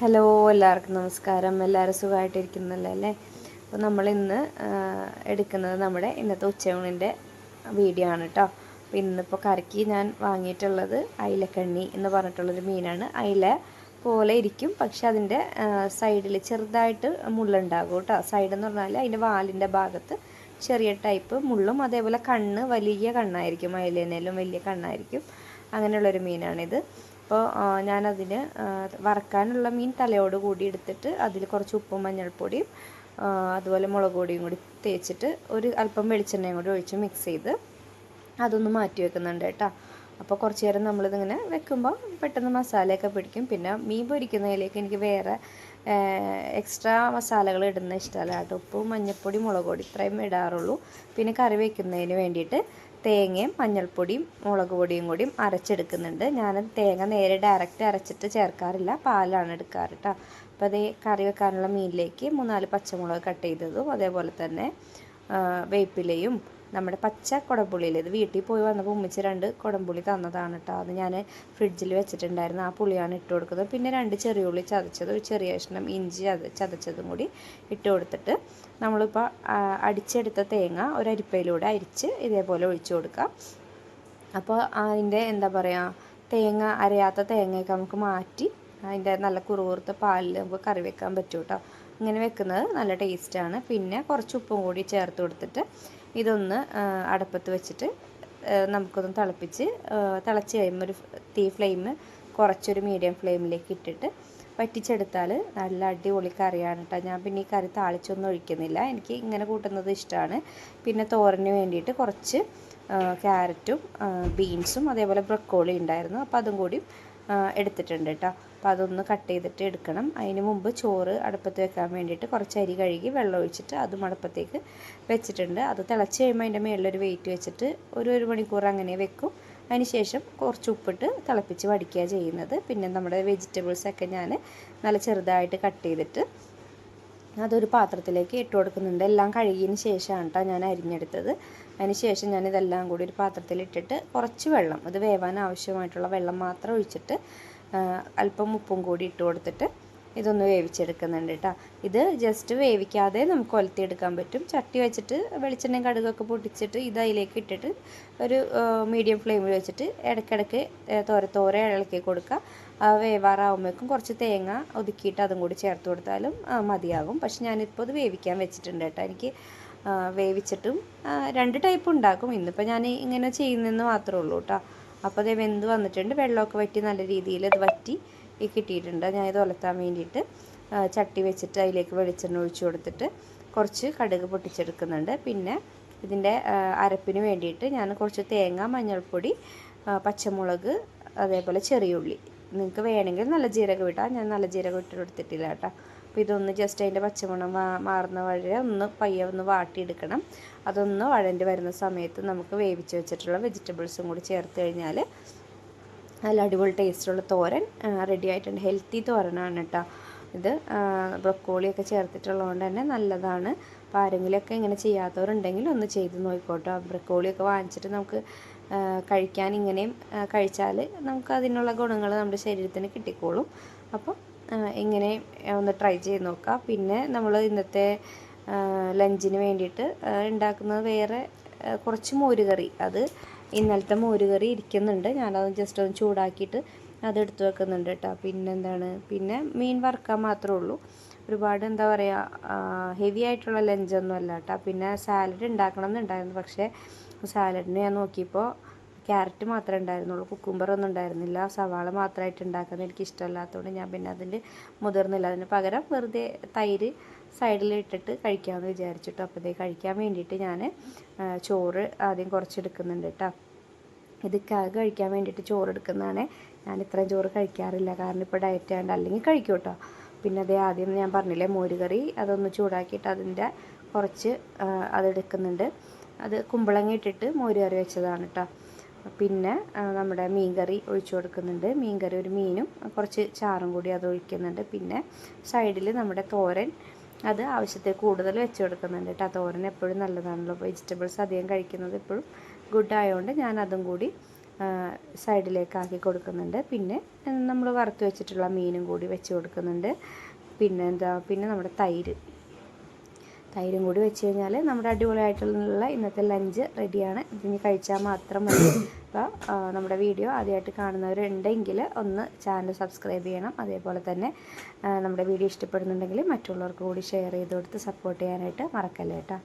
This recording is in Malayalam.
ഹലോ എല്ലാവർക്കും നമസ്കാരം. എല്ലാവരും സുഖമായിട്ടിരിക്കുന്നല്ലോ? അല്ലേ? അപ്പോൾ നമ്മൾ ഇന്ന് എടുക്കുന്നത് നമ്മുടെ ഇന്നത്തെ ഉച്ചയൂണിന്റെ വീഡിയോ ആണ് കേട്ടോ അപ്പോൾ ഇന്നിപ്പോൾ കറക്കി ഞാൻ വാങ്ങിയിട്ടുള്ളത് അയിലക്കണ്ണി എന്ന് പറഞ്ഞിട്ടുള്ളൊരു മീനാണ്. അയില പോലെ ഇരിക്കും പക്ഷെ അതിന്റെ സൈഡിൽ ചെറുതായിട്ട് മുള്ളുണ്ടാകും കേട്ടോ സൈഡ് എന്ന് പറഞ്ഞാൽ അതിന്റെ വാലിന്റെ ഭാഗത്ത് ചെറിയ ടൈപ്പ് മുള്ളും അതേപോലെ കണ്ണ് വലിയ കണ്ണായിരിക്കും. അയിലേനേലും വലിയ കണ്ണായിരിക്കും. അങ്ങനെയുള്ളൊരു മീനാണിത്. അപ്പോൾ ഞാനതിന് വറക്കാനുള്ള മീൻ തലയോട് കൂടി എടുത്തിട്ട് അതിൽ കുറച്ച് ഉപ്പും മഞ്ഞൾപ്പൊടിയും അതുപോലെ മുളക് പൊടിയും കൂടി തേച്ചിട്ട് ഒരു അല്പം വെളിച്ചെണ്ണയും കൂടി ഒഴിച്ച് മിക്സ് ചെയ്ത് അതൊന്ന് മാറ്റി വെക്കുന്നുണ്ട് കേട്ടോ. അപ്പോൾ കുറച്ച് നേരം നമ്മളിതിങ്ങനെ വെക്കുമ്പോൾ പെട്ടെന്ന് മസാലയൊക്കെ പിടിക്കും. പിന്നെ മീൻ പൊരിക്കുന്നതിലേക്ക് എനിക്ക് വേറെ എക്സ്ട്രാ മസാലകൾ ഇടുന്ന ഇഷ്ടമല്ല. കേട്ടോ ഉപ്പും മഞ്ഞൾപ്പൊടി മുളക് പൊടി ഇത്രയും ഇടാറുള്ളൂ. പിന്നെ കറി വയ്ക്കുന്നതിന് വേണ്ടിയിട്ട് തേങ്ങയും മഞ്ഞൾപ്പൊടിയും മുളക് പൊടിയും കൂടിയും അരച്ചെടുക്കുന്നുണ്ട്. ഞാൻ തേങ്ങ നേരെ ഡയറക്റ്റ് അരച്ചിട്ട് ചേർക്കാറില്ല. പാലാണ് എടുക്കാറ് കേട്ടോ അപ്പോൾ അത് കറി വെക്കാനുള്ള മീനിലേക്ക് മൂന്നാൽ പച്ചമുളക് കട്ട് ചെയ്തതും അതേപോലെ തന്നെ വേപ്പിലയും നമ്മുടെ പച്ച കുടംപുളിയിൽ ഇത് വീട്ടിൽ പോയി വന്നപ്പോൾ ഉമ്മിച്ച് രണ്ട് കുടംപുളി തന്നതാണ് കേട്ടോ അത് ഞാൻ ഫ്രിഡ്ജിൽ വെച്ചിട്ടുണ്ടായിരുന്നു. ആ പുളിയാണ് ഇട്ട് കൊടുക്കുന്നത്. പിന്നെ രണ്ട് ചെറിയ ഉള്ളി ചതച്ചത് ഒരു ചെറിയ കഷ്ണം ഇഞ്ചി ചത ചതച്ചതും കൂടി ഇട്ട് കൊടുത്തിട്ട് നമ്മളിപ്പോൾ അടിച്ചെടുത്ത തേങ്ങ ഒരു അരിപ്പയിലൂടെ അരിച്ച് ഇതേപോലെ ഒഴിച്ചു കൊടുക്കാം. അപ്പോൾ അതിന്റെ എന്താ പറയുക തേങ്ങ അരയാത്ത തേങ്ങയൊക്കെ നമുക്ക് മാറ്റി അതിന്റെ നല്ല കുറുകുറുത്ത പാലിൽ നമുക്ക് കറി വെക്കാൻ പറ്റും കേട്ടോ ഇങ്ങനെ വെക്കുന്നത് നല്ല ടേസ്റ്റാണ്. പിന്നെ കുറച്ച് ഉപ്പും കൂടി ചേർത്ത് കൊടുത്തിട്ട് ഇതൊന്ന് അടപ്പത്ത് വെച്ചിട്ട് നമുക്കൊന്ന് തിളപ്പിച്ച് തിളച്ച് കഴിയുമ്പോൾ ഒരു തീ ഫ്ലെയിം കുറച്ചൊരു മീഡിയം ഫ്ലെയിമിലേക്ക് ഇട്ടിട്ട് വറ്റിച്ചെടുത്താൽ നല്ല അടിപൊളി കറിയാണ് കേട്ടോ ഞാൻ പിന്നെ ഈ കറി താളിച്ചൊന്നും ഒഴിക്കുന്നില്ല. എനിക്ക് ഇങ്ങനെ കൂട്ടുന്നത് ഇഷ്ടമാണ് പിന്നെ തോരന് വേണ്ടിയിട്ട് കുറച്ച് ക്യാരറ്റും ബീൻസും അതേപോലെ ബ്രക്കോളി ഉണ്ടായിരുന്നു. അപ്പോൾ അതും കൂടി എടുത്തിട്ടുണ്ട് കേട്ടോ അപ്പോൾ അതൊന്ന് കട്ട് ചെയ്തിട്ട് എടുക്കണം. അതിന് മുമ്പ് ചോറ് അടുപ്പത്ത് വെക്കാൻ വേണ്ടിയിട്ട് കുറച്ച് അരി കഴുകി വെള്ളം ഒഴിച്ചിട്ട് അതും അടുപ്പത്തേക്ക് വെച്ചിട്ടുണ്ട്. അത് തിളച്ച് കഴിയുമ്പോൾ അതിന്റെ മേളിലൊരു വെയിറ്റ് വെച്ചിട്ട് ഒരു ഒരു മണിക്കൂർ അങ്ങനെ വെക്കും. അതിന് ശേഷം കുറച്ച് ഉപ്പിട്ട് തിളപ്പിച്ച് വടിക്കുക ചെയ്യുന്നത്. പിന്നെ നമ്മുടെ വെജിറ്റബിൾസൊക്കെ ഞാൻ നല്ല ചെറുതായിട്ട് കട്ട് ചെയ്തിട്ട് അതൊരു പാത്രത്തിലേക്ക് ഇട്ട് കൊടുക്കുന്നുണ്ട്. എല്ലാം കഴുകിയതിന് ശേഷമാണ് കേട്ടോ ഞാൻ അരിഞ്ഞെടുത്തത്. അതിന് ശേഷം ഞാൻ ഇതെല്ലാം കൂടി ഒരു പാത്രത്തിൽ ഇട്ടിട്ട് കുറച്ച് വെള്ളം അത് വേവാൻ ആവശ്യമായിട്ടുള്ള വെള്ളം മാത്രം ഒഴിച്ചിട്ട് അല്പം ഉപ്പും കൂടി ഇട്ട് കൊടുത്തിട്ട് ഇതൊന്ന് വേവിച്ചെടുക്കുന്നുണ്ട് കേട്ടോ ഇത് ജസ്റ്റ് വേവിക്കാതെ നമുക്ക് ഒലത്തിയെടുക്കാൻ പറ്റും. ചട്ടി വെച്ചിട്ട് വെളിച്ചെണ്ണയും കടുകൊക്കെ പൊട്ടിച്ചിട്ട് ഇത് അതിലേക്ക് ഇട്ടിട്ട് ഒരു മീഡിയം ഫ്ലെയിമിൽ വെച്ചിട്ട് ഇടയ്ക്കിടയ്ക്ക് തോര തോര ഇളക്കി കൊടുക്കുക. വേവാറാവുമ്പോഴേക്കും കുറച്ച് തേങ്ങ ഒതുക്കിയിട്ട് അതും കൂടി ചേർത്ത് കൊടുത്താലും മതിയാകും. പക്ഷെ ഞാനിപ്പോൾ ഇത് വേവിക്കാൻ വെച്ചിട്ടുണ്ട് കേട്ടോ എനിക്ക് വേവിച്ചിട്ടും രണ്ട് ടൈപ്പ് ഉണ്ടാക്കും. ഇന്നിപ്പോൾ ഞാൻ ഇങ്ങനെ ചെയ്യുന്നതെന്ന് മാത്രമേ ഉള്ളൂ കേട്ടോ അപ്പോൾ അത് വെന്ത് വന്നിട്ടുണ്ട്. വെള്ളമൊക്കെ വറ്റി നല്ല രീതിയിൽ അത് വറ്റി കിട്ടിയിട്ടുണ്ട്. ഞാൻ ഇത് ഉലത്താൻ വേണ്ടിയിട്ട് ചട്ടി വെച്ചിട്ട് അതിലേക്ക് വെളിച്ചെണ്ണ ഒഴിച്ചു കൊടുത്തിട്ട് കുറച്ച് കടുക് പൊട്ടിച്ചെടുക്കുന്നുണ്ട്. പിന്നെ ഇതിന്റെ അരപ്പിന് വേണ്ടിയിട്ട് ഞാൻ കുറച്ച് തേങ്ങ മഞ്ഞൾപ്പൊടി പച്ചമുളക് അതേപോലെ ചെറിയുള്ളി നിങ്ങൾക്ക് വേണമെങ്കിൽ നല്ല ജീരകം ഇട്ടാൽ ഞാൻ നല്ല ജീരകം ഇട്ടെടുത്തിട്ടില്ല കേട്ടോ. അപ്പോൾ ഇതൊന്ന് ജസ്റ്റ് അതിന്റെ പച്ചമണം മാറുന്ന വഴി ഒന്ന് പയ്യ ഒന്ന് വാട്ടിയെടുക്കണം. അതൊന്ന് വഴന്റെ വരുന്ന സമയത്ത് നമുക്ക് വേവിച്ച് വെച്ചിട്ടുള്ള വെജിറ്റബിൾസും കൂടി ചേർത്ത് കഴിഞ്ഞാൽ നല്ല അടിപൊളി ടേസ്റ്റുള്ള തോരൻ റെഡി ആയിട്ടുണ്ട്. ഹെൽത്തി തോരനാണ് കേട്ടോ ഇത്. ബ്രക്കോളിയൊക്കെ ചേർത്തിട്ടുള്ളതുകൊണ്ട് തന്നെ നല്ലതാണ്. അപ്പോൾ ആരെങ്കിലുമൊക്കെ ഇങ്ങനെ ചെയ്യാത്തവരുണ്ടെങ്കിൽ ഒന്ന് ചെയ്ത് നോക്കിക്കോട്ടോ. ബ്രക്കോളിയൊക്കെ വാങ്ങിച്ചിട്ട് നമുക്ക് കഴിക്കാൻ ഇങ്ങനെയും കഴിച്ചാൽ നമുക്ക് അതിനുള്ള ഗുണങ്ങൾ നമ്മുടെ ശരീരത്തിന് കിട്ടിക്കോളും. അപ്പോൾ ഇങ്ങനെ ഒന്ന് ട്രൈ ചെയ്ത് നോക്കാം. പിന്നെ നമ്മൾ ഇന്നത്തെ ലഞ്ചിന് വേണ്ടിയിട്ട് ഉണ്ടാക്കുന്നത് വേറെ കുറച്ച് മോരുകറി. അത് ഇന്നലത്തെ മോരുകറി ഇരിക്കുന്നുണ്ട്. ഞാനത് ജസ്റ്റ് ഒന്ന് ചൂടാക്കിയിട്ട് അത് എടുത്തു വെക്കുന്നുണ്ട് കേട്ടോ പിന്നെ എന്താണ് പിന്നെ മീൻ വറുക്കാൻ മാത്രമേ ഉള്ളൂ. ഒരുപാട് എന്താ പറയുക ഹെവി ആയിട്ടുള്ള ലഞ്ചൊന്നും അല്ല കേട്ടോ പിന്നെ സാലഡ് ഉണ്ടാക്കണം എന്നുണ്ടായിരുന്നു. പക്ഷേ സാലഡിന് ഞാൻ നോക്കിയപ്പോൾ ക്യാരറ്റ് മാത്രമേ ഉണ്ടായിരുന്നുള്ളൂ. കുക്കുംബർ ഒന്നും ഉണ്ടായിരുന്നില്ല. സവാള മാത്രമായിട്ട് ഉണ്ടാക്കുന്നത് എനിക്ക് ഇഷ്ടമല്ലാത്തതുകൊണ്ട് ഞാൻ പിന്നെ അതിൽ മുതിർന്നില്ല. അതിന് പകരം വെറുതെ തൈര് സൈഡിൽ ഇട്ടിട്ട് കഴിക്കാമെന്ന് വിചാരിച്ചിട്ട്. അപ്പോഴത്തേ കഴിക്കാൻ വേണ്ടിയിട്ട് ഞാൻ ചോറ് ആദ്യം കുറച്ചെടുക്കുന്നുണ്ട് കേട്ടോ. ഇത് കഴിക്കാൻ വേണ്ടിയിട്ട് ചോറ് എടുക്കുന്നതാണ്. ഞാൻ ഇത്രയും ചോറ് കഴിക്കാറില്ല. കാരണം ഇപ്പോൾ ഡയറ്റ് ആയതുകൊണ്ട് അല്ലെങ്കിൽ കഴിക്കും കേട്ടോ. പിന്നെ അതേ ആദ്യം ഞാൻ പറഞ്ഞില്ലേ മോരുകറി അതൊന്ന് ചൂടാക്കിയിട്ട് അതിന്റെ കുറച്ച് അതെടുക്കുന്നുണ്ട് അത് കുമ്പളങ്ങ ഇട്ടിട്ട് മോരുകറി വെച്ചതാണ് കേട്ടോ. പിന്നെ നമ്മുടെ മീൻകറി ഒഴിച്ചു കൊടുക്കുന്നുണ്ട്. മീൻകറി ഒരു മീനും കുറച്ച് ചാറും കൂടി അത് ഒഴിക്കുന്നുണ്ട്. പിന്നെ സൈഡിൽ നമ്മുടെ തോരൻ അത് ആവശ്യത്തിൽ കൂടുതൽ വെച്ച് കൊടുക്കുന്നുണ്ട് കേട്ടോ. തോരൻ എപ്പോഴും നല്ലതാണല്ലോ. വെജിറ്റബിൾസ് അധികം കഴിക്കുന്നത് എപ്പോഴും ഗുഡ് ആയതുകൊണ്ട് ഞാൻ അതും കൂടി സൈഡിലേക്കാക്കി കൊടുക്കുന്നുണ്ട്. പിന്നെ നമ്മൾ വറുത്ത് വെച്ചിട്ടുള്ള മീനും കൂടി വെച്ച് കൊടുക്കുന്നുണ്ട്. പിന്നെ എന്താ പിന്നെ നമ്മുടെ തൈര്. തൈരും കൂടി വെച്ച് കഴിഞ്ഞാൽ നമ്മുടെ അടിപൊളിയായിട്ടുള്ള ഇന്നത്തെ ലഞ്ച് റെഡിയാണ്. ഇതിന് കഴിച്ചാൽ മാത്രം മതി. അപ്പോൾ നമ്മുടെ വീഡിയോ ആദ്യമായിട്ട് കാണുന്നവരുണ്ടെങ്കിൽ ഒന്ന് ചാനൽ സബ്സ്ക്രൈബ് ചെയ്യണം. അതേപോലെ തന്നെ നമ്മുടെ വീഡിയോ ഇഷ്ടപ്പെടുന്നുണ്ടെങ്കിൽ മറ്റുള്ളവർക്ക് കൂടി ഷെയർ ചെയ്ത് കൊടുത്ത് സപ്പോർട്ട് ചെയ്യാനായിട്ട് മറക്കല്ലേ കേട്ടോ